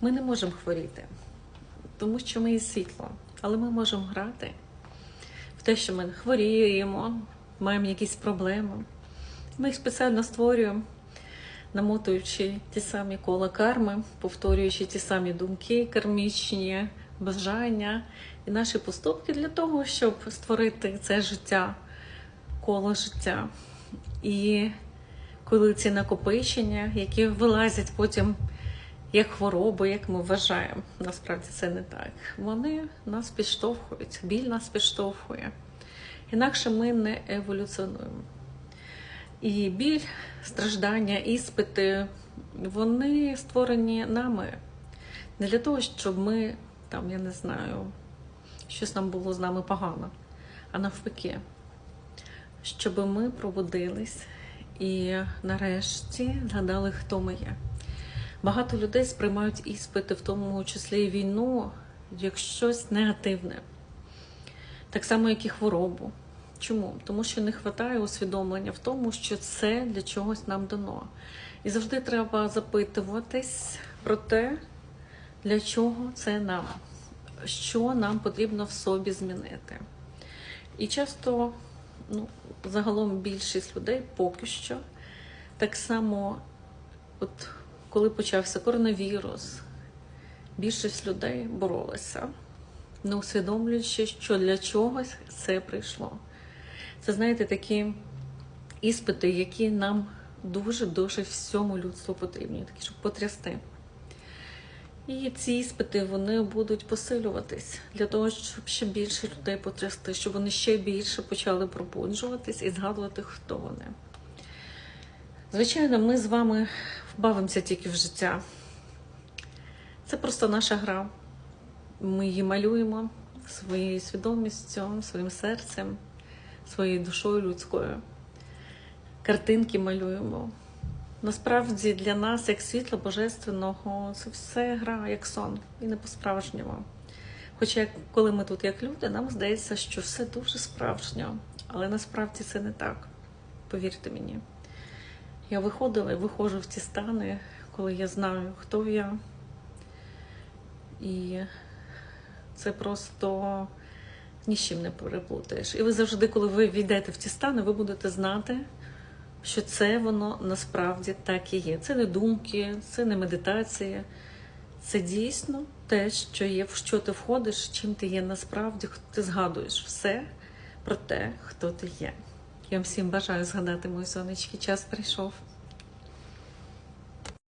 Ми не можемо хворіти, тому що ми є світло, але ми можемо грати в те, що ми хворіємо, маємо якісь проблеми. Ми їх спеціально створюємо, намотуючи ті самі кола карми, повторюючи ті самі думки, кармічні бажання і наші поступки для того, щоб створити це життя, коло життя. І коли ці накопичення, які вилазять потім як хвороби, як ми вважаємо, насправді це не так. Вони нас підштовхують, біль нас підштовхує. Інакше ми не еволюціонуємо. І біль, страждання, іспити, вони створені нами не для того, щоб ми, там, я не знаю, щось нам було з нами погано, а навпаки, щоб ми пробудились і нарешті згадали, хто ми є. Багато людей сприймають іспити, в тому числі і війну, як щось негативне, так само, як і хворобу. Чому? Тому що не вистачає усвідомлення в тому, що це для чогось нам дано. І завжди треба запитуватись про те, для чого це нам, що нам потрібно в собі змінити. І часто, ну, загалом більшість людей поки що так само, от коли почався коронавірус, більшість людей боролися, не усвідомлюючи, що для чогось це прийшло. Це, знаєте, такі іспити, які нам дуже-дуже всьому людству потрібні, такі, щоб потрясти. І ці іспити вони будуть посилюватись для того, щоб ще більше людей потрясти, щоб вони ще більше почали пробуджуватись і згадувати, хто вони. Звичайно, ми з вами бавимося тільки в життя. Це просто наша гра. Ми її малюємо своєю свідомістю, своїм серцем, своєю душою людською. Картинки малюємо. Насправді для нас, як світло божественного, це все гра, як сон, і не по-справжньому. Хоча, коли ми тут як люди, нам здається, що все дуже справжньо, але насправді це не так. Повірте мені. Я виходила і виходжу в ті стани, коли я знаю, хто я. І це просто ні з чим не переплутаєш. І ви завжди, коли ви війдете в ті стани, ви будете знати, що це воно насправді так і є. Це не думки, це не медитація. Це дійсно те, що є, в що ти входиш, чим ти є насправді, ти згадуєш все про те, хто ти є. Я всім бажаю згадати мої сонечки. Час прийшов.